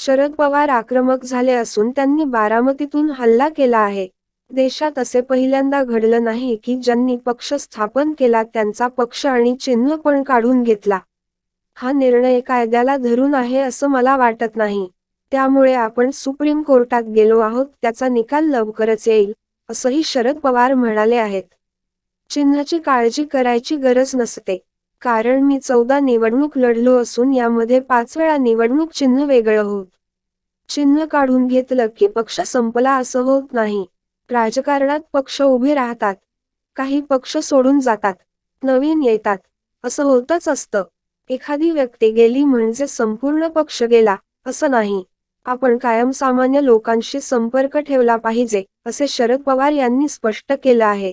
शरद पवार आक्रमक झाले असून त्यांनी बारामतीतून हल्ला केला आहे. देशात असे पहिल्यांदा घडलं नाही की ज्यांनी पक्ष स्थापन केला त्यांचा पक्ष आणि चिन्ह पण काढून घेतला. हा निर्णय कायद्याला धरून आहे असं मला वाटत नाही. त्यामुळे आपण सुप्रीम कोर्टात गेलो आहोत त्याचा निकाल लवकरच येईल असंही शरद पवार म्हणाले आहेत. चिन्हाची काळजी करायची गरज नसते. कारण मी चौदा निवडणूक लढलो असून यामध्ये पाच वेळा निवडणूक चिन्ह वेगळं होत. चिन्ह काढून घेतलं की पक्ष संपला असं होत नाही. राजकारणात पक्ष उभे राहतात. काही पक्ष सोडून जातात. नवीन येतात. असं होतच असतं. एखादी व्यक्ती गेली म्हणजे संपूर्ण पक्ष गेला असं नाही. आपण कायम सामान्य लोकांशी संपर्क ठेवला पाहिजे असे शरद पवार यांनी स्पष्ट केलं आहे.